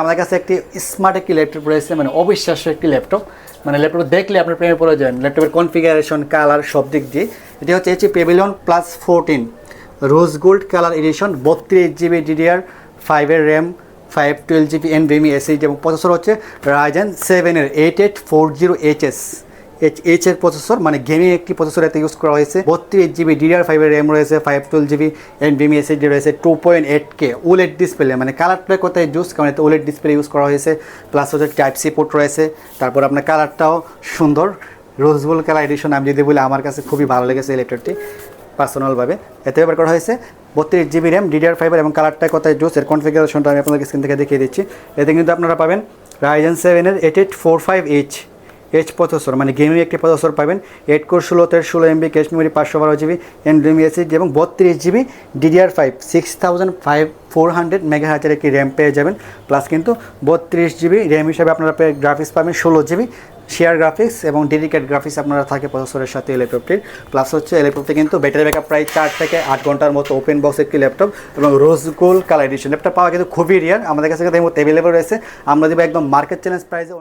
আমাদের কাছে একটি স্মার্ট একটি ল্যাপটপ রয়েছে মানে অবিশ্বাস্য একটি ল্যাপটপ মানে ল্যাপটপ দেখলে আপনার প্রেমে পড়ে যাবেন। ল্যাপটপের কনফিগারেশন কালার সব দিক দিয়ে। এটি হচ্ছে HP pavilion plus fourteen rose gold colour edition বত্রিশ জিবি ডিডিআর ফাইভের RAM five twelve GB NVMe SSD এবং প্রসেসর হচ্ছে রাইজেন সেভেনের eight eight four zero HS H H এর প্রসেসর মানে গেমিং একটি প্রসেসর এতে ইউজ করা হয়েছে। বত্রিশ জিবি ডিডিআর ফাইভের র্যাম রয়েছে five twelve GB NVMe SSD রয়েছে two point eight K OLED display মানে কালার প্লে করতে জুস কারণ এতে ওলেট ডিসপ্লে ইউজ করা হয়েছে। প্লাস হচ্ছে টাইপ সি পোর্ট রয়েছে, তারপর আপনার কালারটাও সুন্দর। রোজবুল কালার এডিশন আমি যদি বলি আমার কাছে খুবই ভালো লেগেছে এই ল্যাপটপটি পার্সোনালভাবে এতে ব্যবহার করা হয়েছে বত্রিশ জিবি র্যাম ডিডিআর ফাইবার এবং কালারটা কোথায় জোস এর কনফিগারেশনটা আমি আপনাদের স্ক্রিন থেকে দেখিয়ে দিচ্ছি। এতে কিন্তু আপনারা পাবেন রাইজেন সেভেনের eight eight four five H H processor মানে গেমিং একটি প্রসেসর পাবেন। এইট কোর ষোলোতে ষোলো এমবি ক্যাশ মেমোরি পাঁচশো বারো জিবি এনডিএমি এসএসডি এবং বত্রিশ GB DDR five six thousand five four hundred mega হাজার একটি র্যাম পেয়ে যাবেন। প্লাস কিন্তু বত্রিশ জিবি র্যাম হিসাবে আপনারা গ্রাফিক্স পাবেন, ষোলো জিবি শেয়ার গ্রাফিক্স এবং ডেডিকেট গ্রাফিক্স আপনারা থাকে প্রসেসরের সাথে এই ল্যাপটপটির প্লাস হচ্ছে এই ল্যাপটপটি কিন্তু ব্যাটারি ব্যাকআপ প্রায় চার থেকে আট ঘণ্টার মতো ওপেন বক্স একটি ল্যাপটপ এবং rose gold colour edition laptop পাওয়া কিন্তু খুবই রিয়ার আমাদের কাছে কিন্তু এই মুহূর্তে অ্যাভেলেবল রয়েছে। আমরা দেবো একদম মার্কেট চ্যালেঞ্জ প্রাইসে